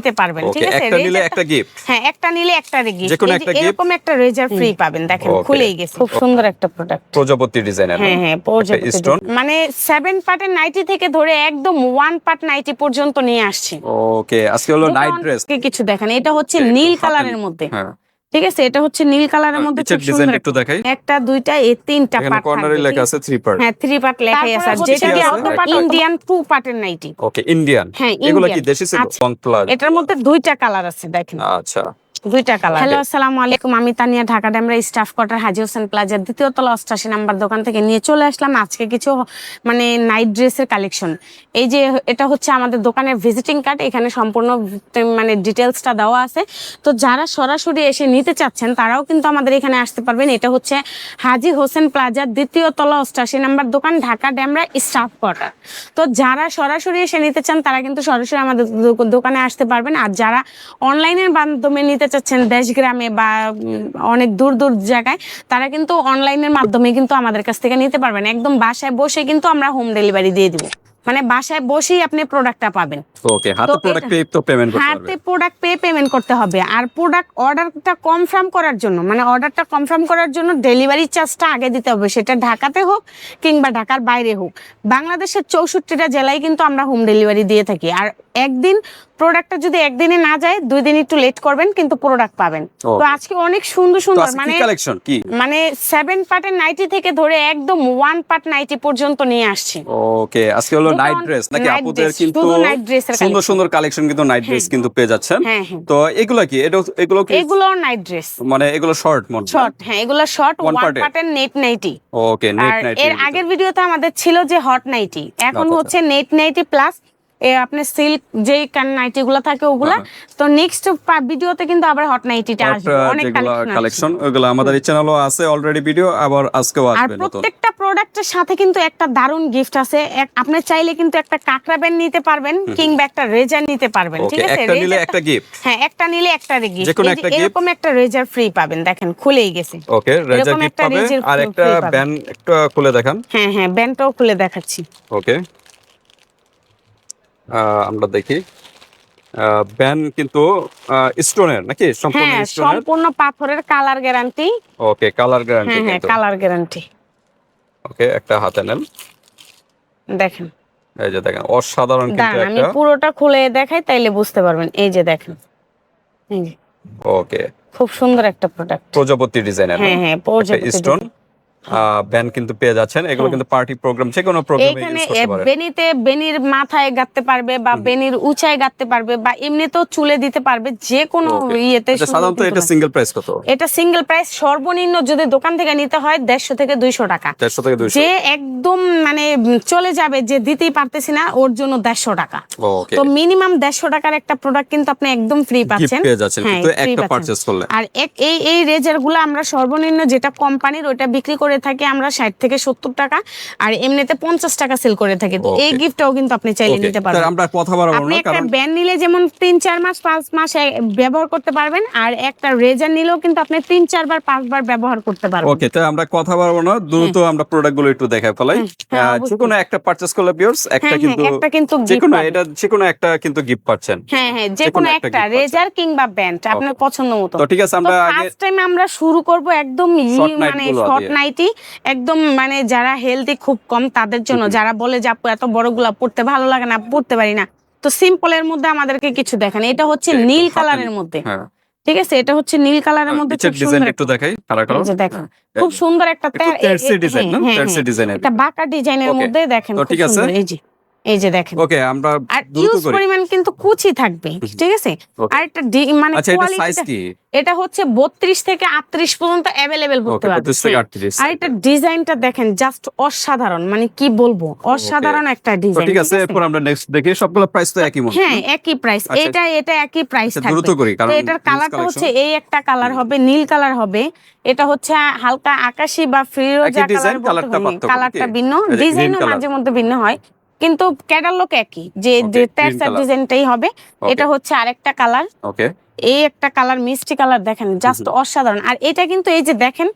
নিতে পারবেন ঠিক আছে? একটা নিলে একটা গিফট হ্যাঁ একটা নিলে একটা গিফট যেকোনো একটা গিফট এরকম একটা রেজার ফ্রি পাবেন দেখেন খুলেই গেছে। খুব সুন্দর একটা প্রোডাক্ট প্রজাপতি ডিজাইনের হ্যাঁ হ্যাঁ প্রজাপতি স্টোন মানে 7 পার্টের নাইটি থেকে ধরে একদম 1 পার্ট নাইটি পর্যন্ত নিয়ে আসছি। ওকে আজকে হলো নাইট ড্রেস কে কিছু দেখেন এটা হচ্ছে নীল কালারের মধ্যে। হ্যাঁ। ঠিক আছে? এটা হচ্ছে নীল কালারের মধ্যে নিচের খুব সুন্দর একটু দেখাই। একটা দুইটা এই তিনটা পার্ট কর্নারে লেখা আছে থ্রি পার্ট হ্যাঁ থ্রি পার্ট লেখা আছে। যেটা কি ইন্ডিয়ান টু পার্টের নাইটি। ওকে ইন্ডিয়ান হ্যাঁ এগুলো কি দেশি ছিল। লং প্লাগ এটার মধ্যে দুইটা কালার আছে দেখেন। আচ্ছা। দুইটা কালার হ্যালো আসসালামু আলাইকুম আমি তানিয়া ঢাকা ড্যামরা স্টাফ কোয়ার্টার হাজি হোসেন প্লাজার দ্বিতীয় তলা অষ্টাশি নাম্বার দোকান থেকে নিয়ে চলে আসলাম। আজকে কিছু মানে নাইট ড্রেসের কালেকশন এই যে এটা হচ্ছে আমাদের দোকানের ভিজিটিং কার্ড এখানে সম্পূর্ণ মানে ডিটেলসটা দেওয়া আছে। তো যারা সরাসরি এসে নিতে চাচ্ছেন তারাও কিন্তু আমাদের এখানে আসতে পারবেন। এটা হচ্ছে হাজি হোসেন প্লাজার দ্বিতীয় তলা অষ্টাশি নাম্বার দোকান ঢাকা ড্যামরা স্টাফ কোয়ার্টার তো যারা সরাসরি এসে নিতে চান তারা কিন্তু সরাসরি আমাদের দোকানে আসতে পারবেন। আর যারা অনলাইনের মাধ্যমে নিতে চাচ্ছেন দেশগ্রামে বা অনেক দূর দূর জায়গায় তারা কিন্তু অনলাইনের মাধ্যমে কিন্তু আমাদের কাছ থেকে নিতে পারবেন। একদম বাসায় বসে কিন্তু আমরা হোম ডেলিভারি দিয়ে দিব। মানে বাসায় বসেই আপনি প্রোডাক্টটা পাবেন। ওকে হাতে প্রোডাক্ট পে তো পেমেন্ট করতে হবে। হাতে প্রোডাক্ট পে পেমেন্ট করতে হবে। আর প্রোডাক্ট অর্ডারটা কনফার্ম করার জন্য মানে অর্ডারটা কনফার্ম করার জন্য ডেলিভারি চার্জটা আগে দিতে হবে। সেটা ঢাকাতে হোক কিংবা ঢাকার বাইরে হোক। বাংলাদেশের চৌষট্টিটা জেলায় কিন্তু আমরা হোম ডেলিভারি দিয়ে থাকি। আর একদিন প্রোডাক্টটা যদি একদিনে না যায় দুই দিন একটু লেট করবেন কিন্তু প্রোডাক্ট পাবেন। তো আজকে অনেক সুন্দর সুন্দর মানে কালেকশন কি? মানে সেভেন পার্টের নাইটি থেকে ধরে একদম ওয়ান পার্ট নাইটি পর্যন্ত নিয়ে আসছি। ওকে আজকে হলো নাইট ড্রেস নাকি আপুদের কিন্তু সুন্দর সুন্দর কালেকশন কিন্তু নাইট ড্রেস কিন্তু পেয়ে যাচ্ছেন। হ্যাঁ হ্যাঁ। তো এগুলো কি? এটা এগুলো কি? এগুলো নাইট ড্রেস মানে এগুলো শর্ট মনে শর্ট হ্যাঁ এগুলো শর্ট One ওয়ান part এর? পার্টের net nighty okay net night এর আগের ভিডিওতে আমাদের ছিল যে হট নাইটি এখন আচ্ছা, হচ্ছে নেট নাইটি প্লাস আপনার সিল্ক কান নাইটি গুলো থাকে ওগুলা হ্যাঁ, তো নেক্সট ভিডিওতে কিন্তু আবার হট নাইটিটা আসবে অনেক কালেকশন ওগুলো আমাদের এই চ্যানেলও আছে অলরেডি ভিডিও আবার আজকেও আসবে নতুন। প্রত্যেকটা প্রোডাক্টের সাথে কিন্তু একটা দারুণ গিফট আছে। আপনি চাইলে কিন্তু একটা কাকড়া ব্যান্ড নিতে পারবেন কিংবা একটা রেজার নিতে পারবেন ঠিক আছে? একটা নিলে একটা গিফট হ্যাঁ একটা নিলে একটা গিফট এরকম একটা রেজার ফ্রি পাবেন দেখেন খুলেই গেছে। ওকে রেজার গিফট পাবে আর একটা পাবে। ব্যান একটা খুলে দেখান। হ্যাঁ হ্যাঁ ব্যান্ডটাও খুলে দেখাচ্ছি। ওকে আমরা দেখি। ব্যান কিন্তু স্টোনের নাকি? সম্পূর্ণ হ্যাঁ স্টোনের সম্পূর্ণ পাথরের colour guarantee okay colour guarantee হ্যাঁ হ্যাঁ কালার গ্যারান্টি ওকে একটা হাতে নেন। দেখেন। এই যে দেখেন অসাধারণ কিন্তু দাঁড়ান আমি পুরোটা খুলে দেখাই তাইলে বুঝতে পারবেন। এই যে দেখেন এই যে, ওকে খুব সুন্দর একটা প্রোডাক্ট প্রজাপতি ডিজাইনের হ্যাঁ হ্যাঁ প্রজাপতি স্টোন ব্যান কিন্তু পেয়ে যাচ্ছেন। এগুলো কিন্তু পার্টি প্রোগ্রাম যে কোনো প্রোগ্রামে এখানে বেনিতে বেনির মাথায় গাঁথতে পারবে বা বেনির উঁচায় গাঁথতে পারবে বা এমনিতেও চুলে দিতে পারবে যে কোনো ইয়েতে আচ্ছা, সাধারণত এটা সিঙ্গেল প্রাইস কত? এটা সিঙ্গেল প্রাইস সর্বনিম্ন যদি দোকান থেকে নিতে হয় দেড়শো থেকে দুইশো টাকা। দেড়শো থেকে দুইশো। যে একদম মানে চলে যাবে যে দিতেই পারতেছি না ওর জন্য দেড়শো টাকা। তো মিনিমাম দেড়শো টাকার একটা প্রোডাক্ট কিন্তু আপনি একদম ফ্রি পাচ্ছেন। হ্যাঁ, একটা। পারচেজ করলে। আর এক এই এই রেজারগুলো আমরা সর্বনিম্ন যেটা কোম্পানির ওটা বিক্রি করে থাকি আমরা ষাট থেকে সত্তর টাকা আর এমনিতে পঞ্চাশ টাকা সেল করে থাকি। তো এই গিফটটাও কিন্তু আপনি চাইলে নিতে পারবেন। আমরা কথা বাড়াবো আপনি একটা ব্যান্ড নিলে যেমন তিন চার মাস পাঁচ মাস ব্যবহার করতে পারবেন আর একটা রেজার নিলেও কিন্তু আপনি তিন চারবার পাঁচবার ব্যবহার করতে পারবেন। ওকে তো আমরা কথা বাড়াবো না দ্রুত আমরা প্রোডাক্টগুলো একটু দেখাই ফেলাই। হ্যাঁ, যে কোনো একটা পারচেজ করলে পিওর্স একটা হ্যাঁ, কিন্তু হ্যাঁ, একটা কিন্তু যে কোনো এটা যে কোনো একটা কিন্তু গিফট পাচ্ছেন। হ্যাঁ হ্যাঁ যে কোনো একটা। রেজার কিংবা ব্যান্ড আপনার পছন্দ মতো। তো ঠিক আছে আমরা আগে ফার্স্ট টাইম আমরা শুরু করব একদম মানে শর্ট দিয়ে। নাইটি একদম মানে যারা হেলদি খুব কম তাদের জন্য। যারা বলে যে আপু এত বড়গুলা পড়তে ভালো লাগে না পড়তে পারি না। তো সিম্পলের মধ্যে আমাদেরকে কিছু দেখেন। এটা হচ্ছে নীল কালারের মধ্যে। হ্যাঁ। ঠিক আছে? এটা হচ্ছে নীল কালারের মধ্যে নিচের খুব সুন্দর একটু দেখাই কালার এই যে দেখেন হ্যাঁ। খুব সুন্দর ডিজাইন হ্যাঁ, হ্যাঁ, হ্যাঁ। একটা বাঁকা ডিজাইনের মধ্যে দেখেন ঠিক আছে। এই যে। এই যে দেখেন। ওকে আমরা আর ইউজ পরিমাণ কিন্তু কুচি থাকবে ঠিক আছে. আর একটা ডি- মানে আচ্ছা এটা সাইজ কোয়ালিটিটা কি? এটা হচ্ছে বত্রিশ থেকে আটত্রিশ পর্যন্ত অ্যাভেলেবেল করতে ওকে পারবেন 35 থেকে। 38 আর এটা ডিজাইনটা দেখেন জাস্ট অসাধারণ। মানে কি বলব? অসাধারণ একটা ডিজাইন ঠিক আছে এরপর আমরা নেক্সট দেখি। সবগুলো প্রাইস তো একই মনে হ্যাঁ একই প্রাইস আচ্ছা। এটা এটা একই প্রাইস আচ্ছা, থাকবে দ্রুত করি, কারণ এটার কালারটা হচ্ছে এই একটা কালার হবে নীল কালার হবে। এটা হচ্ছে হালকা আকাশি বা ফিরোজা কালার কালারটা ভিন্ন ডিজাইনও মাঝে মধ্যে ভিন্ন হয়। কিন্তু ক্যাটালগ একই যে Okay, যে green ট্যাক্সার color. ডিজাইনটাই হবে এটা হচ্ছে আরেকটা কালার ওকে এই একটা কালার মিষ্টি কালার দেখেন জাস্ট অসাধারণ আর এটা কিন্তু এই যে দেখেন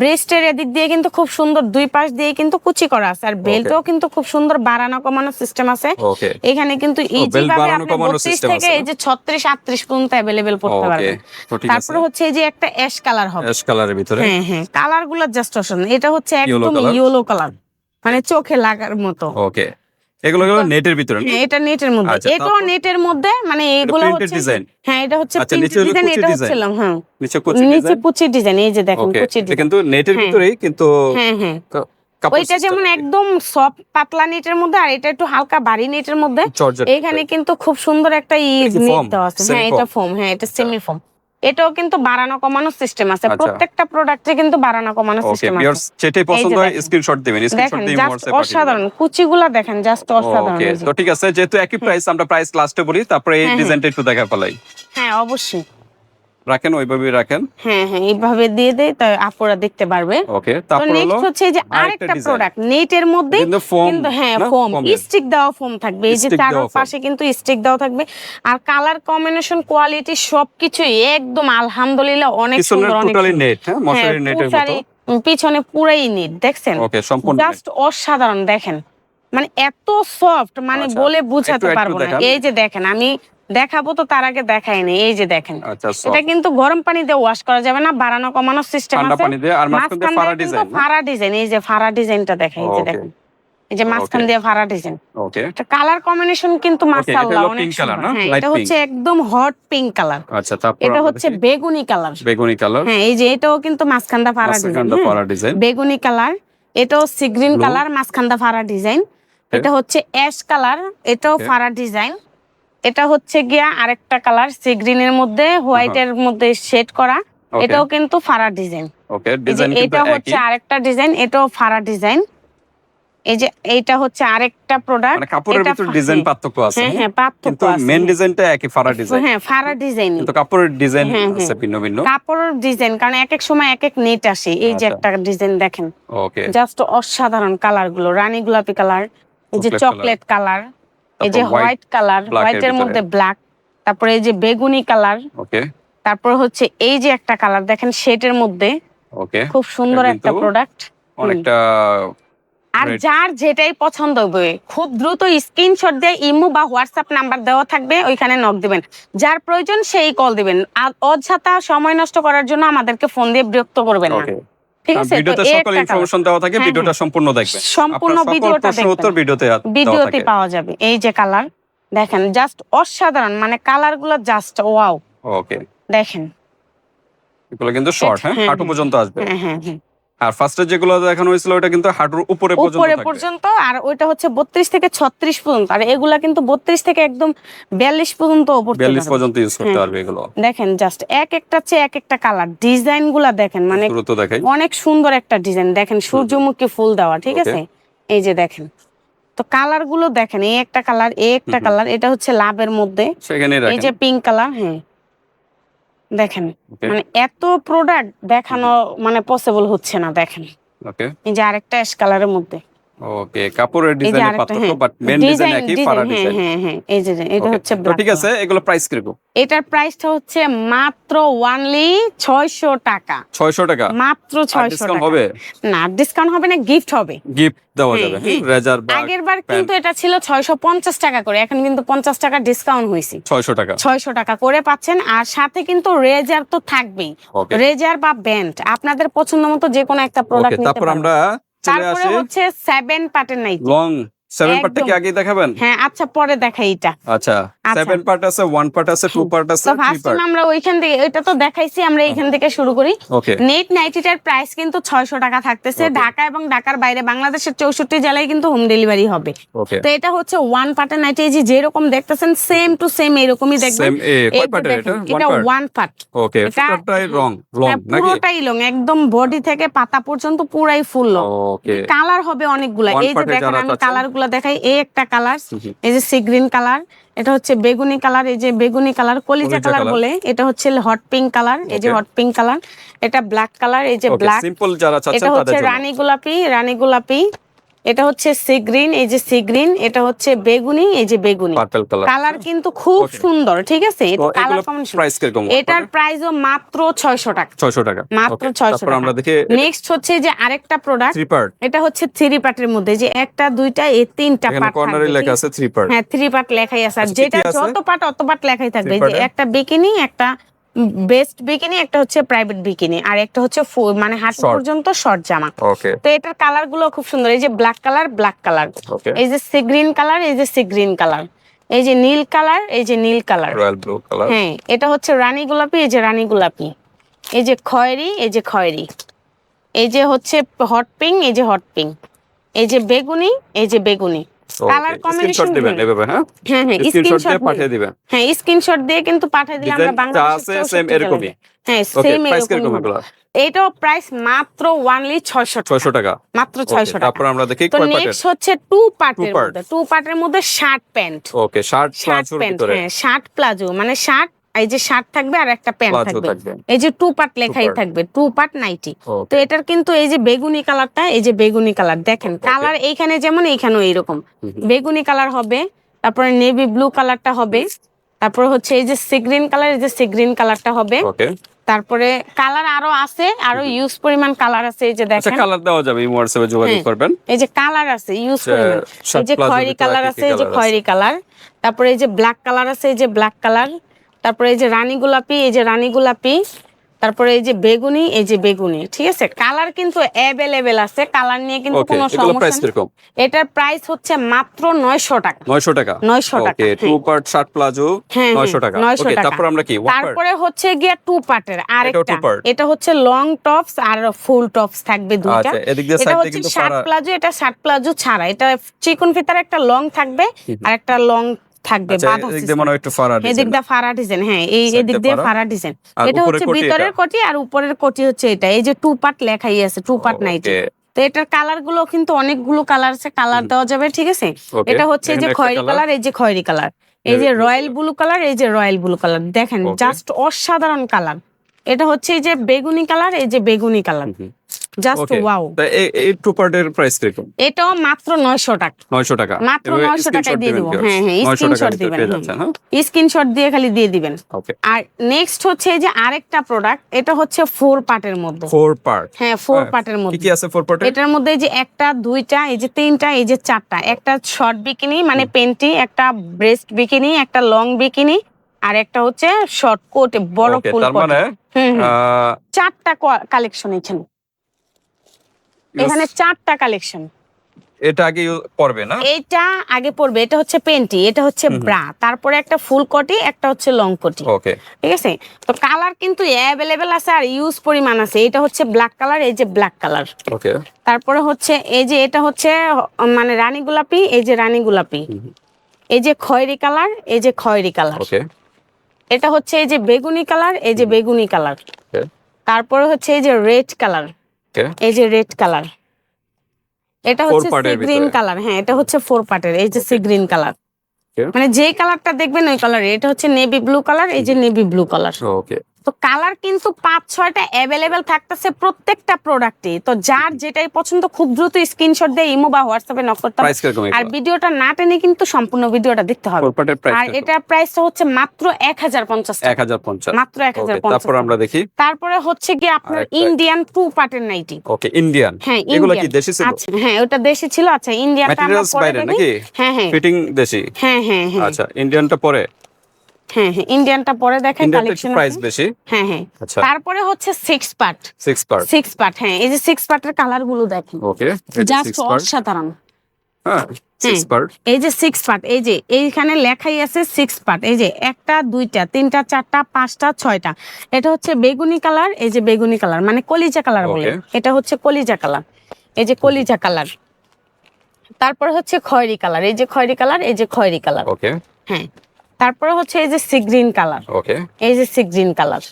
ব্রেস্টের এদিক দিয়ে কিন্তু খুব সুন্দর দুই পাশ দিয়ে কিন্তু কুচি করা আছে আর বেল্টও কিন্তু খুব সুন্দর বাড়ানো কমানো সিস্টেম আছে ওকে এখানে কিন্তু belt ইজি ভাবে বাড়ানো আপনি কমানো 32 system থেকে আছে এই যে 36 38 পর্যন্ত अवेलेबल করতে ওকে পারবেন তো ঠিক আছে তারপরে হচ্ছে এই যে একটা অ্যাশ কালার হবে অ্যাশ কালারের ভিতরে হ্যাঁ হ্যাঁ কালার গুলো জাস্ট অসাধারণ এটা হচ্ছে একদম color? ইয়েলো কালার মানে চোখে লাগার মতো ওকে এগুলো হলো নেটের ভিতরে হ্যাঁ এটা নেটের মধ্যে। আচ্ছা, এটাও নেটের মধ্যে মানে এগুলো হচ্ছে design? হ্যাঁ এটা হচ্ছে আচ্ছা, ডিজাইন এটা হচ্ছিলাম হ্যাঁ। নিচে কুচি নিচে কুচি ডিজাইন এই যে দেখেন কুচি ডিজাইন কিন্তু নেটের হ্যাঁ। ভিতরেই কিন্তু হ্যাঁ হ্যাঁ। ওইটা যেমন একদম সফট পাতলা নেটের মধ্যে আর এটা একটু হালকা ভারী নেটের মধ্যে এখানে কিন্তু খুব সুন্দর একটা ই নেট দেওয়া আছে। হ্যাঁ এটা? ফোম হ্যাঁ এটা সেমি ফোম এটাও কিন্তু বাড়ানো কমানোর সিস্টেম আছে। আচ্ছা। প্রত্যেকটা প্রোডাক্টে কিন্তু বাড়ানো কমানোর সিস্টেম আছে। যেটাই পছন্দ হয়। স্ক্রিনশট দিবেন স্ক্রিনশট দিয়ে হোয়াটসঅ্যাপে পাঠিয়ে অসাধারণ। কুচিগুলা দেখেন জাস্ট অসাধারণ তো ঠিক আছে যেহেতু একই প্রাইস আমরা প্রাইস লাস্টে বলি তারপরে এই হ্যাঁ, হ্যাঁ। ডিজাইনটা একটু দেখা পালাই। হ্যাঁ অবশ্যই। রাখেন ওইভাবেই রাখেন। হ্যাঁ হ্যাঁ এইভাবে দিয়ে দেয় তাই আপুরা দেখতে পারবে। ওকে তারপর হলো নেক্সট হচ্ছে এই যে আরেকটা। প্রোডাক্ট নেটের মধ্যে কিন্তু হ্যাঁ ফোম স্টিক দাও ফোম থাকবে। এই যে foam। পাশে কিন্তু স্টিক দাও থাকবে। আর কালার কম্বিনেশন কোয়ালিটি সবকিছুই একদম আলহামদুলিল্লাহ অনেক সুন্দর অনেক টোটালি নেট হ্যাঁ হ্যাঁ, মশারি নেটের মতো। পিছনে পুরাই নেট দেখছেন? ওকে সম্পূর্ণ জাস্ট অসাধারণ দেখেন। মানে এত সফট মানে আচ্ছা, বলে বুঝাতে পারব না। এই যে দেখেন আমি দেখাবো তো তার আগে দেখাইনি এই যে দেখেন আচ্ছা এটা কিন্তু গরম পানি দিয়ে ওয়াশ করা যাবে না বাড়ানো কমানো সিস্টেম আছে। পানি দিয়ে আর মাঝখান ফাড়া ডিজাইন ফাড়া ডিজাইন এই যে ফাড়া ডিজাইনটা দেখা এই যে দেখেন। এই যে মাঝখান দিয়ে ফাড়া ডিজাইন ওকে এটা কালার কম্বিনেশন কিন্তু মাশাআল্লাহ অনেক না? হ্যাঁ এটা হচ্ছে একদম হট পিঙ্ক কালার আচ্ছা তারপর এটা হচ্ছে বেগুনি কালার বেগুনি কালার হ্যাঁ এই যে এটাও কিন্তু ফাড়া ডিজাইন ফাড়া ডিজাইন বেগুনি কালার এটাও সি গ্রিন. কালার মাঝখানটা ফাড়া ডিজাইন এটা হচ্ছে অ্যাশ কালার এটাও ফারা ডিজাইন। এটা হচ্ছে গিয়া আরেকটা কালার সি গ্রিনের মধ্যে হোয়াইটের মধ্যে শেড করা। এটাও কিন্তু ফারা ডিজাইন। ওকে ডিজাইন এটা হচ্ছে আরেকটা ডিজাইন এটাও ফারা ডিজাইন। এই যে এইটা হচ্ছে আরেকটা প্রোডাক্ট মানে কাপড়ের ভিতর ডিজাইন হ্যাঁ। পার্থক্য আছে হ্যাঁ হ্যাঁ? পার্থক্য কিন্তু আছে। মেন ডিজাইনটা একই ফাড়া ডিজাইন। হ্যাঁ ফারা ডিজাইন। কিন্তু কাপড়ের ডিজাইন হ্যাঁ, আছে ভিন্ন ভিন্ন। কাপড়ের ডিজাইন কারণ এক এক সময় এক এক নেট আসে। এই যে আচ্ছা। একটা ডিজাইন দেখেন। ওকে জাস্ট অসাধারণ কালারগুলো রানী গোলাপি কালার এই যে চকলেট কালার এই যে হোয়াইট কালার হোয়াইটের মধ্যে ব্ল্যাক তারপরে এই যে বেগুনি কালার ওকে তারপর হচ্ছে এই যে একটা কালার দেখেন শেডের মধ্যে। ওকে খুব সুন্দর একটা প্রোডাক্ট অনেকটা আর যার যেটাই পছন্দ হবে খুব দ্রুত স্ক্রিনশট দিয়ে ইমো বা হোয়াটসঅ্যাপ নাম্বার দেওয়া থাকবে ওইখানে নক দিবেন। যার প্রয়োজন সেই কল দিবেন। আর অযথা সময় নষ্ট করার জন্য আমাদেরকে ফোন দিয়ে বিরক্ত করবেন না। ওকে ঠিক আছে ভিডিওতে সকল ইনফরমেশন দেওয়া থাকে হ্যাঁ, ভিডিওটা সম্পূর্ণ দেখবেন। সম্পূর্ণ ভিডিওটা প্রশ্ন উত্তর ভিডিওতে ভিডিওতে পাওয়া যাবে। এই যে কালার দেখেন জাস্ট অসাধারণ। মানে কালারগুলো জাস্ট ওয়াও ওকে দেখেন। এগুলো কিন্তু শর্ট হ্যাঁ? হ্যাঁ, হাঁটু হ্যাঁ। পর্যন্ত আসবে। হ্যাঁ হ্যাঁ হ্যাঁ। আর ফার্স্টে যেগুলো দেখানো হয়েছিল ওটা কিন্তু হাঁটুর উপরে পর্যন্ত উপরে পর্যন্ত আর ওইটা হচ্ছে বত্রিশ থেকে ছত্রিশ পর্যন্ত আর এগুলা কিন্তু বত্রিশ থেকে একদম বিয়াল্লিশ পর্যন্ত পড়তে 42 পর্যন্ত ইউজ করতে হ্যাঁ। পারবে এগুলো। দেখেন জাস্ট এক একটা চেয়ে এক একটা কালার ডিজাইনগুলা দেখেন মানে অনেক সুন্দর একটা ডিজাইন দেখেন সূর্যমুখী ফুল দেওয়া ঠিক আছে? এই যে দেখেন তো কালারগুলো দেখেন এই একটা কালার এই একটা। কালার এটা হচ্ছে লাভের মধ্যে। এই যে পিঙ্ক কালার হ্যাঁ। দেখেন মানে এত প্রোডাক্ট দেখানো মানে পসিবল হচ্ছে না দেখেন। ওকে এই যে আরেকটা অ্যাশ কালারের মধ্যে। ওকে কাপড়ের পার্থক্য বাট মেন ডিজাইন ডিজাইন একই হ্যাঁ ডিজাইন হ্যাঁ হ্যাঁ এই যে এটা হচ্ছে তো ঠিক আছে এগুলো প্রাইস কীরকম। এটার প্রাইসটা হচ্ছে মাত্র ওয়ানলি ছয়শো টাকা। 600 টাকা? মাত্র আর ছয়শো ডিসকাউন্ট হবে? না ডিসকাউন্ট হবে না গিফট হবে। গিফট দেওয়া হ্যাঁ, যাবে। রেজার বা আগের বার কিন্তু এটা ছিল ছয়শো পঞ্চাশ টাকা করে এখন কিন্তু পঞ্চাশ টাকা ডিসকাউন্ট হয়েছে। 600 টাকা। ছয়শো টাকা করে পাচ্ছেন আর সাথে কিন্তু রেজার তো থাকবেই। রেজার বা ব্যান্ড আপনাদের পছন্দ মতো যে কোনো একটা প্রোডাক্ট নিতে তারপর আমরা চলে তারপরে হচ্ছে সেভেন পার্টের নাইটি। লং সেভেন পার্টটা কি আগে দেখাবেন? হ্যাঁ আচ্ছা পরে দেখাই এটা। আচ্ছা। সেভেন পার্ট আছে ওয়ান পার্ট আছে টু পার্ট আছে ফার্স্ট পার্ট আমরা ওইখান থেকে এটা তো দেখাইছি আমরা এইখান থেকে শুরু করি। নেট নাইটিটার প্রাইস কিন্তু ছয়শো টাকা থাকতেছে। ঢাকা এবং ঢাকার বাইরে বাংলাদেশের চৌষট্টি জেলায় কিন্তু হোম ডেলিভারি হবে। তো এটা হচ্ছে ওয়ান পার্টের নাইটি যে যেরকম দেখতেছেন সেম টু সেম এরকমই দেখবেন। এটা? ওয়ান পার্ট ওকে পুরোটাই রং লং হ্যাঁ, নাকি? পুরোটাই লং একদম বডি থেকে পাতা পর্যন্ত পুরাই ফুল লং কালার হবে অনেকগুলা। এই যে দেখেন আমি চাচ্ছেন। কালারগুলা দেখাই এই একটা কালার। এই যে সি গ্রিন কালার এটা হচ্ছে বেগুনি কালার এই যে বেগুনি কালার কলিজা কালার বলে এটা হচ্ছে হট পিঙ্ক কালার এই যে হট পিঙ্ক কালার এটা ব্ল্যাক কালার এই যে ব্ল্যাক সিম্পল যারা এটা চাচ্ছেন তাদের হচ্ছে রানী গোলাপি রানী গোলাপি এটা হচ্ছে সি গ্রিন এই যে সি গ্রিন এটা হচ্ছে বেগুনি এই যে বেগুনি। Purple colour. কালার কিন্তু খুব সুন্দর ঠিক আছে? কালার কম্বিনেশন প্রাইস এটার প্রাইসও মাত্র ছয়শো টাকা। 600 টাকা। মাত্র 600 তারপর আমরা টাকা। দেখি নেক্সট হচ্ছে যে আরেকটা প্রোডাক্ট থ্রি পার্ট এটা হচ্ছে থ্রি পার্টের মধ্যে যে একটা দুইটা এই তিনটা পার্ট কর্নারে লেখা আছে থ্রি পার্ট হ্যাঁ থ্রি পার্ট লেখাই আছে। আর আচ্ছা, যেটা যত পার্ট অত পার্ট লেখাই থাকবে। যে একটা বিকিনি একটা বেস্ট বিকিনি একটা হচ্ছে প্রাইভেট বিকিনি আর একটা হচ্ছে মানে হাত পর্যন্ত শর্ট জামা তো এটার কালারগুলো খুব সুন্দর এই যে ব্ল্যাক কালার ব্ল্যাক কালার এই যে সি গ্রিন কালার এই যে সি গ্রিন কালার এই যে নীল কালার এই যে নীল কালার রয়্যাল ব্লু কালার হ্যাঁ এটা হচ্ছে রানী গোলাপি এই যে রানী গোলাপি এই যে খয়েরি এই যে খয়েরি এই যে হচ্ছে হট পিঙ্ক এই যে হট পিঙ্ক এই যে বেগুনি এই যে বেগুনি কালার কম্বিনেশন দিবেন এভাবে হ্যাঁ? হ্যাঁ হ্যাঁ স্ক্রিনশট দিয়ে পাঠিয়ে দিবেন। হ্যাঁ স্ক্রিনশট দিয়ে কিন্তু পাঠিয়ে দিলে আমরা বাংলাদেশে সেম এরকমই? হ্যাঁ সেম এরকম এটাও প্রাইস মাত্র ওয়ানলি 600 ছয়শো 600 টাকা? মাত্র ছয়শো 600 টাকা। তারপর আমরা দেখি কয় পার্টের নেক্সট হচ্ছে টু পার্টের। মধ্যে। টু পার্টের মধ্যে shirt pant okay shirt shirt প্লাজোর ভিতরে। হ্যাঁ শার্ট প্লাজো মানে শার্ট এই যে শার্ট থাকবে আর একটা প্যান্ট থাকবে এই যে টু পার্ট লেখাই থাকবে টু পার্ট নাইটি তো এটার কিন্তু এই যে বেগুনি কালারটা এই যে বেগুনি কালার দেখেন কালার এইখানে যেমন এইখানেও এইরকম বেগুনি কালার হবে তারপরে নেভি ব্লু কালারটা হবে তারপর হচ্ছে এই যে সি গ্রিন কালার এই যে সি গ্রিন কালারটা হবে তারপরে কালার আরও আছে আরও ইউজ পরিমাণ কালার আছে এই যে আচ্ছা দেখেন কালার দেওয়া যাবে এই হোয়াটসঅ্যাপে যোগাযোগ হ্যাঁ। করবেন এই যে কালার আছে ইউজ আচ্ছা, পরিমাণ এই যে খয়েরি কালার আছে এই যে? খয়েরি কালার তারপরে এই যে ব্ল্যাক কালার আছে এই যে ব্ল্যাক কালার তারপরে এই যে রানী গোলাপি এই যে রানী গোলাপি তারপরে এই যে বেগুনি এই যে বেগুনি ঠিক আছে? কালার কিন্তু অ্যাভেলেবেল আছে কালার নিয়ে কিন্তু কোনো সমস্যা নেই। এটার প্রাইস হচ্ছে মাত্র নয়শো টাকা। 900 টাকা? 900 টাকা, okay two. Part shirt palazzo হ্যাঁ 900 টাকা। 900 ওকে তারপর আমরা কি? তারপরে হচ্ছে গিয়া টু পার্টের আরেকটা। এটা হচ্ছে লং টপস আর ফুল টপস থাকবে দুইটা। আচ্ছা এদিক দিয়ে এটা হচ্ছে কিন্তু শার্ট প্লাজো এটা শার্ট প্লাজো ছাড়া। এটা চিকন ফিতার একটা লং থাকবে আর একটা লং থাকবে আচ্ছা মনে একটু ফাড়া ডিজাইন হ্যাঁ এই এদিক দিয়ে। ফাড়া। ডিজাইন এটা হচ্ছে ভিতরের কোটি আর উপরের কোটি হচ্ছে এটা। এই যে টু পার্ট লেখাই আছে টু পার্ট নাইটি তো এটার কালারগুলো কিন্তু অনেকগুলো কালার আছে কালার দেওয়া যাবে ঠিক আছে? এটা হচ্ছে এই যে খয়েরি কালার এই যে খয়েরি কালার এই যে রয়্যাল ব্লু কালার এই যে রয়্যাল ব্লু কালার দেখেন জাস্ট অসাধারণ কালার এটা হচ্ছে এই যে বেগুনি কালার এই যে বেগুনি কালার জাস্ট ওয়াও এই এই প্রাইস কীরকম? এটাও মাত্র নয়শো টাকা। 900 টাকা। মাত্র 900 টাকায় দিয়ে দিব। হ্যাঁ, হ্যাঁ, 900 ভিতরে দিবেন, স্ক্রিনশট দিয়ে খালি দিয়ে দিবেন। আর নেক্সট হচ্ছে যে আরেকটা প্রোডাক্ট এটা হচ্ছে ফোর পার্টের মধ্যে। ফোর পার্ট হ্যাঁ ফোর হ্যাঁ, পার্টের মধ্যে। কি আছে ফোর পার্টে এটার মধ্যে যে একটা দুইটা এই যে তিনটা এই যে চারটা। একটা শর্ট বিকিনি মানে পেন্টি একটা ব্রেস্ট বিকিনি একটা লং বিকিনি আর একটা হচ্ছে শর্ট কোট বড় ফুল তার মানে চারটা কালেকশন এখানে এখানে চারটা কালেকশন এটা আগে করবে না? এইটা আগে পড়বে এটা হচ্ছে পেন্টি এটা হচ্ছে ব্রা তারপরে একটা ফুল কোটি একটা হচ্ছে লং কটি। ওকে ঠিক আছে? তো কালার কিন্তু অ্যাভেলেবেল আছে আর ইউজ পরিমাণ আছে। এটা হচ্ছে ব্ল্যাক কালার এই যে ব্ল্যাক কালার ওকে তারপরে হচ্ছে এই যে এটা হচ্ছে মানে রানী গোলাপি এই যে রানী গোলাপি। এই যে খয়েরি কালার এই যে খয়েরি কালার ওকে এটা হচ্ছে এই যে বেগুনি কালার এই যে বেগুনি কালার তারপরে হচ্ছে এই যে রেড কালার ওকে এই যে রেড কালার। এটা হচ্ছে সি গ্রিন কালার। হ্যাঁ এটা হচ্ছে ফোর পার্টের। এই যে সি গ্রিন কালার। মানে যে কালারটা দেখবেন ওই কালার। এটা হচ্ছে নেভি ব্লু কালার এই যে নেভি ব্লু কালার। ওকে তো কালার কিন্তু পাঁচ ছয়টা অ্যাভেলেবেল থাকতেছে প্রত্যেকটা প্রোডাক্টে তো যার যেটাই পছন্দ খুব দ্রুত স্ক্রিনশট দিয়ে ইমো বা হোয়াটসঅ্যাপে নক করতে হবে। আর ভিডিওটা না টেনে কিন্তু সম্পূর্ণ ভিডিওটা দেখতে হবে। আর এটা প্রাইসটা হচ্ছে মাত্র এক হাজার পঞ্চাশ এক হাজার পঞ্চাশ। মাত্র এক হাজার পঞ্চাশ তারপর আমরা দেখি। তারপরে হচ্ছে কি আপনার ইন্ডিয়ান টু পার্টের নাইটি ওকে ইন্ডিয়ান হ্যাঁ এগুলো কি দেশি ছিল আচ্ছা হ্যাঁ ওটা দেশি ছিল। আচ্ছা ইন্ডিয়ানটা আমরা পরে দেখি। নাকি? হ্যাঁ হ্যাঁ। ফিটিং দেশি? হ্যাঁ হ্যাঁ হ্যাঁ। আচ্ছা ইন্ডিয়ানটা পরে? হ্যাঁ হ্যাঁ ইন্ডিয়ানটা পরে দেখেন কালেকশন প্রাইস বেশি। হ্যাঁ হ্যাঁ। আচ্ছা। তারপরে হচ্ছে six part six part six part হ্যাঁ এই যে সিক্স পার্টের কালারগুলো দেখেন। ওকে জাস্ট অসাধারণ। হ্যাঁ এই যে সিক্স পার্ট এই যে এইখানে লেখাই আছে সিক্স পার্ট এই যে একটা দুইটা তিনটা চারটা পাঁচটা ছয়টা। এটা হচ্ছে বেগুনি কালার এই যে বেগুনি কালার মানে কলিজা কালার বলে। এটা হচ্ছে কলিজা কালার এই যে কলিজা কালার তারপরে হচ্ছে খয়েরি কালার এই যে খয়েরি কালার এই যে খয়েরি কালার হ্যাঁ। তারপরে হচ্ছে এই যে সি গ্রিন কালার ওকে এই যে সি গ্রিন কালার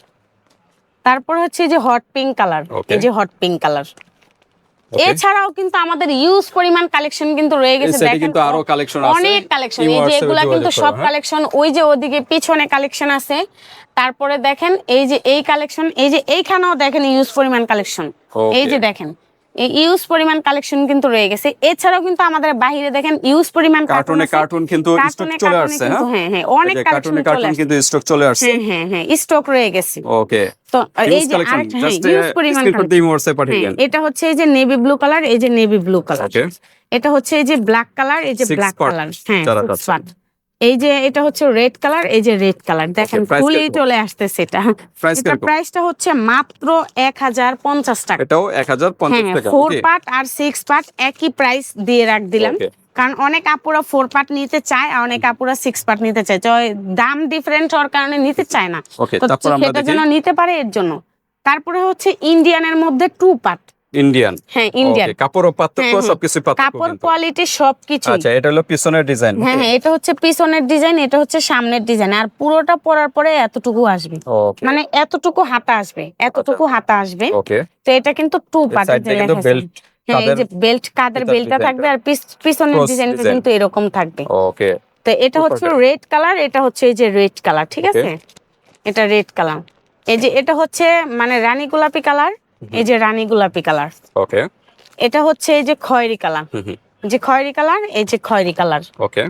তারপর হচ্ছে এই যে হট পিঙ্ক কালার এই যে হট পিঙ্ক কালার এছাড়াও কিন্তু আমাদের ইউজ পরিমাণ কালেকশন কিন্তু রয়ে গেছে দেখেন কিন্তু আরও কালেকশন আছে। অনেক কালেকশন এই যে এগুলা কিন্তু সব হ্যাঁ? কালেকশন ওই যে ওদিকে পিছনে কালেকশন আছে। তারপরে দেখেন এই যে এই কালেকশন এই যে এইখানেও দেখেন ইউজ পরিমাণ কালেকশন এই যে দেখেন। ইউজ পরিমাণ কালেকশন কিন্তু রয়ে গেছে। এছাড়াও কিন্তু আমাদের বাইরে দেখেন ইউজ পরিমাণ কার্টুনে কার্টুন কিন্তু স্টক চলে আসছে হ্যাঁ? হ্যাঁ হ্যাঁ অনেক কার্টুনে কার্টুন কিন্তু স্টক চলে আসছে। হ্যাঁ হ্যাঁ হ্যাঁ স্টক রয়ে গেছে। ওকে তো এই যে হ্যাঁ ইউজ পরিমাণ হ্যাঁ, দেন এটা হচ্ছে এই যে নেভি ব্লু কালার এই যে নেভি ব্লু কালার এটা হচ্ছে এই যে ব্ল্যাক কালার এই যে ব্ল্যাক কালার হ্যাঁ এই যে এটা হচ্ছে রেড কালার এই যে রেড কালার দেখেন ফুলই চলে আসতেছে এটা। এটা প্রাইসটা হচ্ছে মাত্র এক হাজার পঞ্চাশ টাকা। এটাও 1050 হ্যাঁ টাকা ফোর পার্ট আর সিক্স পার্ট একই প্রাইস দিয়ে রাখ দিলাম। কারণ অনেক আপুরা ফোর পার্ট নিতে চায় আর অনেক আপুরা সিক্স পার্ট নিতে চায়। দাম ডিফারেন্ট হওয়ার কারণে নিতে চায় না। তো তারপর আমরা সেটা যেন নিতে পারে এর জন্য। তারপরে হচ্ছে ইন্ডিয়ানের মধ্যে টু পার্ট ইন্ডিয়ান হ্যাঁ ইন্ডিয়ান কাপড় পার্থক্য হ্যাঁ, হ্যাঁ। সবকিছু পার্থক্য কাপড় কিন্তু। কোয়ালিটি সবকিছু আচ্ছা এটা হলো পিছনের ডিজাইন হ্যাঁ হ্যাঁ এটা হচ্ছে পিছনের ডিজাইন এটা হচ্ছে সামনের ডিজাইন আর পুরোটা পরার পরে এতটুকু আসবে। মানে এতটুকু হাতা আসবে এতটুকু হাতা আসবে। তো এটা কিন্তু টু পার্ট বেল্ট হ্যাঁ এই যে বেল্ট কাদের বেল্টটা থাকবে আর পিছ- পিছনের ডিজাইনটা কিন্তু এরকম থাকবে। ওকে তো এটা হচ্ছে রেড কালার এটা হচ্ছে এই যে রেড কালার ঠিক আছে? এটা রেড কালার এই যে এটা হচ্ছে মানে রানী গোলাপি কালার এই যে রানী গোলাপি কালার। ওকে এটা হচ্ছে এই যে খয়েরি কালার। যে খয়েরি কালার এই যে খয়েরি কালার। ওকে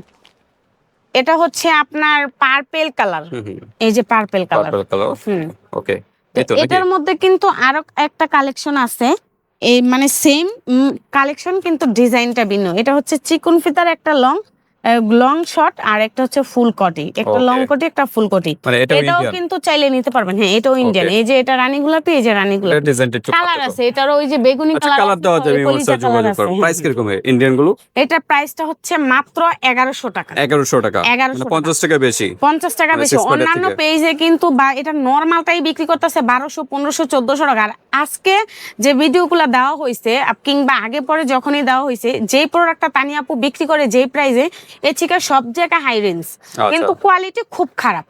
এটা হচ্ছে আপনার পার্পেল কালার। এই যে purple colour. Purple colour? Okay এটার মধ্যে কিন্তু আরও একটা কালেকশন আছে। এই মানে সেম কালেকশন কিন্তু ডিজাইনটা ভিন্ন। এটা হচ্ছে চিকুন ফিতার একটা লং লং শর্ট আর একটা হচ্ছে ফুল কটি একটা লং কটি একটা ফুল কটি মানে এটাও কিন্তু চাইলে নিতে পারবেন। হ্যাঁ এটাও ইন্ডিয়ান এই যে এটা রানী গোলাপি এই যে রানী এটা গোলাপি। কালার আছে এটার ওই যে বেগুনি আচ্ছা কালার কালার দেওয়া যাবে প্রাইস কীরকম ইন্ডিয়ানগুলো? এটার প্রাইসটা হচ্ছে মাত্র এগারোশো টাকা। 1100 টাকা। 1100 মানে 50 টাকা। বেশি। পঞ্চাশ টাকা মানে বেশি। অন্যান্য পেজে কিন্তু বা এটা নর্মালটাই বিক্রি করতেছে বারোশো পনেরোশো চোদ্দশো টাকা। আর আজকে যে ভিডিওগুলো দেওয়া হয়েছে কিংবা আগে পরে যখনই দেওয়া হয়েছে যেই প্রোডাক্টটা তানিয়া আপু বিক্রি করে যেই প্রাইসে এর থেকে সব জায়গায় হাই রেঞ্জ আচ্ছা। কিন্তু কোয়ালিটি খুব খারাপ.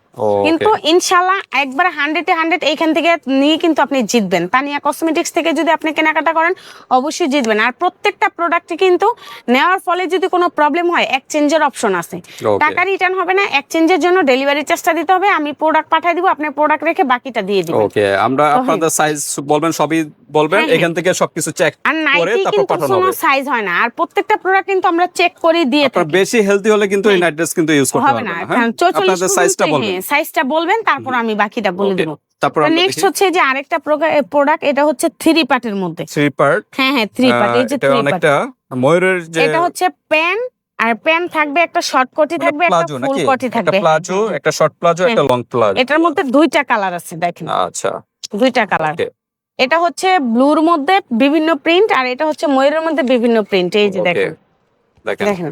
কিন্তু ইনশাল্লাহ একবার হান্ড্রেডে হান্ড্রেড এইখান থেকে নিয়ে কিন্তু আপনি জিতবেন। তানিয়া কসমেটিক্স থেকে যদি আপনি কেনাকাটা করেন অবশ্যই জিতবেন। আর প্রত্যেকটা প্রোডাক্টে কিন্তু নেওয়ার ফলে যদি কোনো প্রবলেম হয় এক্সচেঞ্জের অপশন আছে। টাকা রিটার্ন হবে না এক্সচেঞ্জের জন্য ডেলিভারি চার্জটা দিতে হবে। আমি প্রোডাক্ট পাঠিয়ে দিব আপনি প্রোডাক্ট রেখে বাকিটা দিয়ে দিবেন। ওকে আমরা আপনাদের সাইজ বলবেন সবই বলবেন হ্যাঁ, হ্যাঁ। এখান থেকে সবকিছু চেক করে তারপর পাঠানো হবে। সাইজ হয় না। আর প্রত্যেকটা প্রোডাক্ট কিন্তু আমরা চেক করে দিয়ে আপনার থাকি। বেশি হেলদি হলে কিন্তু এই নাইট ড্রেস কিন্তু ইউজ করতে হবে না। হ্যাঁ? আপনাদের সাইজটা বলবেন। সাইজটা বলবেন তারপর আমি বাকিটা বলে. দেবো। তারপর নেক্সট হচ্ছে যে আরেকটা প্রোডাক্ট এটা হচ্ছে থ্রি পার্টের মধ্যে। থ্রি পার্ট হ্যাঁ হ্যাঁ থ্রি পার্ট এই যে থ্রি পার্ট ময়ূরের যে এটা হচ্ছে প্যান আর প্যান থাকবে একটা শর্ট কোটি থাকবে একটা ফুল কোটি একটা থাকবে। প্লাজো একটা শর্ট প্লাজো একটা লং প্লাজো। এটার মধ্যে দুইটা কালার আছে দেখেন। আচ্ছা। দুইটা কালার এটা হচ্ছে ব্লুর মধ্যে বিভিন্ন প্রিন্ট আর এটা হচ্ছে ময়ূরের মধ্যে বিভিন্ন প্রিন্ট এই যে দেখেন। দেখেন।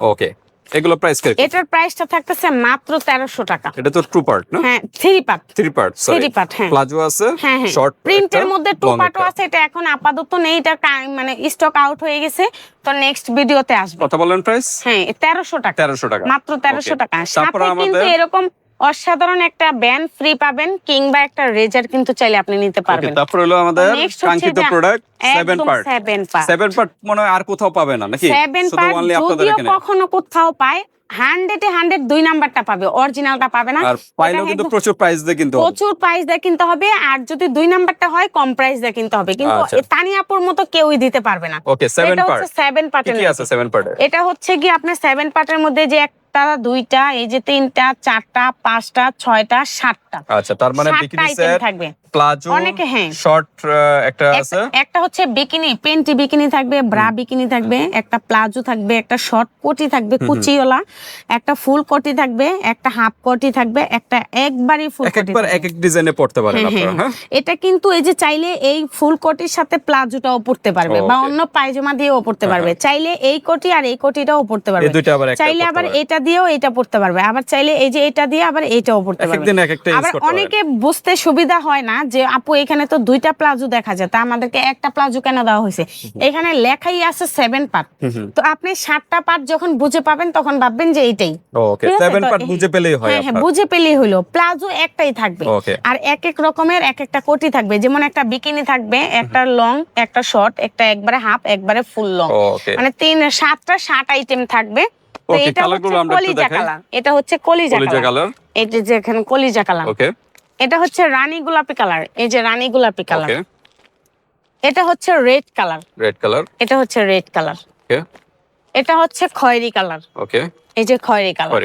ওকে এগুলো প্রাইস কি এটার প্রাইসটা থাকতেছে মাত্র 1300 টাকা। এটা তো টু পার্ট না? হ্যাঁ three part three part three part হ্যাঁ। প্লাজো আছে হ্যাঁ হ্যাঁ। শর্ট প্রিন্টের মধ্যে টু পার্টও আছে এটা এখন আপাতত নেই এটা মানে স্টক আউট হয়ে গেছে তো নেক্সট ভিডিওতে আসবে। কথা বলেন প্রাইস হ্যাঁ তেরোশো টাকা। তেরোশো টাকা। মাত্র তেরোশো Okay. টাকা। তারপর সাথে কিন্তু এরকম অসাধারণ একটা ব্যান্ড ফ্রি পাবেন কিংবা একটা রেজার কিন্তু চাইলে আপনি নিতে পারবেন। তারপর হলো আমাদের কাঙ্ক্ষিত product seven part seven part seven part মনে হয় আর কোথাও পাবে না নাকি? সেভেন পার্ট যদিও কখনো কোথাও পায় হান্ড্রেডে হান্ড্রেড দুই নাম্বারটা পাবে অরিজিনালটা পাবে না। আর পাইলেও কিন্তু প্রচুর প্রাইস দিয়ে কিন্তু প্রচুর প্রাইস দিয়ে কিনতে হবে আর যদি দুই নাম্বারটা হয় কম প্রাইস দিয়ে কিনতে হবে। কিন্তু আচ্ছা। তানিয়াপুর মতো কেউই দিতে পারবে না। ওকে সেভেন এটা পার্ট হচ্ছে সেভেন কি পার্টের কি আছে সেভেন পার্টে এটা হচ্ছে কি আপনার সেভেন পার্টের মধ্যে যে একটা দুইটা এই যে তিনটা চারটা পাঁচটা ছয়টা সাতটা। আচ্ছা তার মানে বিকিনি সেট থাকবে। প্লাজো অনেকে, হ্যাঁ। শর্ট একটা আছে। একটা- হচ্ছে বিকিনি পেন্টি বিকিনি থাকবে ব্রা বিকিনি থাকবে একটা প্লাজো থাকবে একটা শর্ট কোটি থাকবে কুচিওয়ালা একটা ফুল কোটি থাকবে একটা হাফ কোটি থাকবে একটা একবারই ফুল কোটি একবার এক এক ডিজাইনে পড়তে পারেন হ্যাঁ, আপনারা হ্যাঁ, হ্যাঁ। এটা কিন্তু এই যে চাইলে এই ফুল কোটির সাথে প্লাজোটাও পড়তে পারবে বা অন্য পায়জামা দিয়েও পড়তে পারবে। চাইলে এই কোটি আর এই কোটিটাও পড়তে পারবে। চাইলে আবার এটা দিয়েও এটা পড়তে পারবে। আবার চাইলে এই যে এটা দিয়ে আবার এইটাও পড়তে পারবে। আবার অনেকে বুঝতে সুবিধা হয় না যে আপু এখানে তো দুইটা প্লাজো দেখা যায় তা আমাদেরকে একটা প্লাজো কেন দেওয়া হয়েছে? এখানে লেখাই আছে সেভেন পার্ট তো আপনি সাতটা পার্ট যখন বুঝে পাবেন তখন ভাববেন যে এইটাই? সেভেন পার্ট বুঝে পেলেই হয় হ্যাঁ হ্যাঁ বুঝে পেলেই হলো। প্লাজো একটাই থাকবে। আর এক এক রকমের এক একটা কোটি থাকবে। যেমন একটা বিকিনি থাকবে একটা লং একটা শর্ট একটা একবারে হাফ একবারে ফুল লং মানে তিন সাতটা ষাট আইটেম থাকবে। এটা হচ্ছে কলিজা কালার এটা হচ্ছে কলিজা কালার এটা যে এখানে কলিজা কালার এটা হচ্ছে রানী গোলাপি কালার এই যে রানী গোলাপি কালার। এটা হচ্ছে রেড কালার। রেড কালার এটা হচ্ছে রেড কালার। এটা হচ্ছে খয়েরি কালার। ওকে এই যে খয়েরি কালার।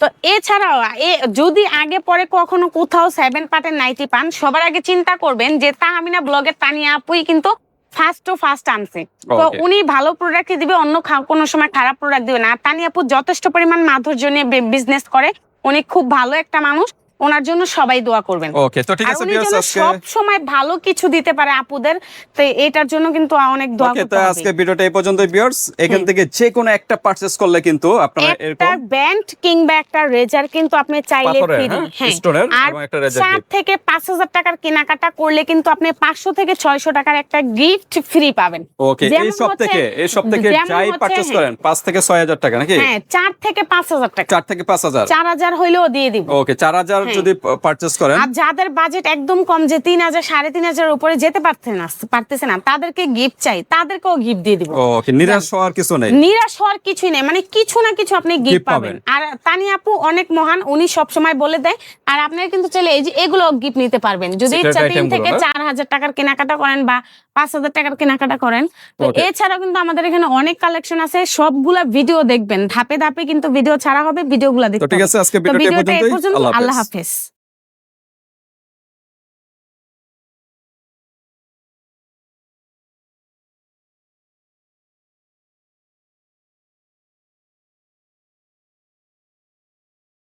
তো এছাড়াও এ যদি আগে পরে কখনো কোথাও সেভেন পার্টের নাইটি পান সবার আগে চিন্তা করবেন যে তা আমি না ব্লগের তানিয়া আপুই কিন্তু ফার্স্ট টু ফার্স্ট আনছে। তো উনি ভালো প্রোডাক্টই দিবে অন্য কোনো সময় খারাপ প্রোডাক্ট দিবে না। তানিয়া আপু যথেষ্ট পরিমাণ মাধুর্য নিয়ে বিজনেস করে। উনি খুব ভালো একটা মানুষ। ওনার জন্য সবাই দোয়া করবেন। ওকে তো ঠিক আছে ভিউয়ার্স আজকে সব সময় ভালো কিছু দিতে পারে আপুদের তো এটার জন্য কিন্তু অনেক দোয়া ওকে করতে তো হবে। আজকে ভিডিওটা এই পর্যন্তই ভিউয়ার্স এখান থেকে যে কোনো একটা পারচেজ করলে কিন্তু আপনারা এরকম একটা ব্যান্ড কিংবা একটা রেজার কিন্তু আপনি চাইলে ফ্রি হ্যাঁ, হ্যাঁ। স্টোনের আর এবং একটা রেজার চার থেকে পাঁচ হাজার টাকার কেনাকাটা করলে কিন্তু আপনি পাঁচশো থেকে ছয়শো টাকার একটা গিফট ফ্রি পাবেন। ওকে এই সব থেকে এই সব থেকে যাই পারচেজ হ্যাঁ। করেন পাঁচ থেকে ছয় হাজার টাকা নাকি? হ্যাঁ চার থেকে পাঁচ হাজার টাকা। চার থেকে পাঁচ হাজার। চার হাজার হইলেও দিয়ে দিব। ওকে চার হাজার হ্যাঁ। যদি পারচেজ করেন। আর যাদের বাজেট একদম কম যে তিন হাজার সাড়ে তিন হাজারের উপরে যেতে না পারতেছে না তাদেরকে গিফট চাই তাদেরকেও গিফট দিয়ে দিব। ওকে নিরাশ হওয়ার কিছু নেই। নিরাশ হওয়ার কিছুই নেই মানে কিছু না কিছু আপনি গিফট পাবেন। আর তানি আপু অনেক মহান উনি সব সময় বলে দেয় আর আপনারা কিন্তু এই যে এগুলো গিফট নিতে পারবেন। যদি ইচ্ছা তিন থেকে গুলো না? চার হাজার টাকার কেনাকাটা করেন বা পাঁচ হাজার টাকার কেনাকাটা করেন তো. এছাড়াও কিন্তু আমাদের এখানে অনেক কালেকশন আছে সবগুলা ভিডিও দেখবেন। ধাপে ধাপে কিন্তু ভিডিও ছাড়া হবে ভিডিওগুলো তো দেখতে ঠিক আছে আজকে ভিডিওটা পর্যন্তই। পর্যন্ত আল্লাহ আল্লাহ হাফেজ হাফেজ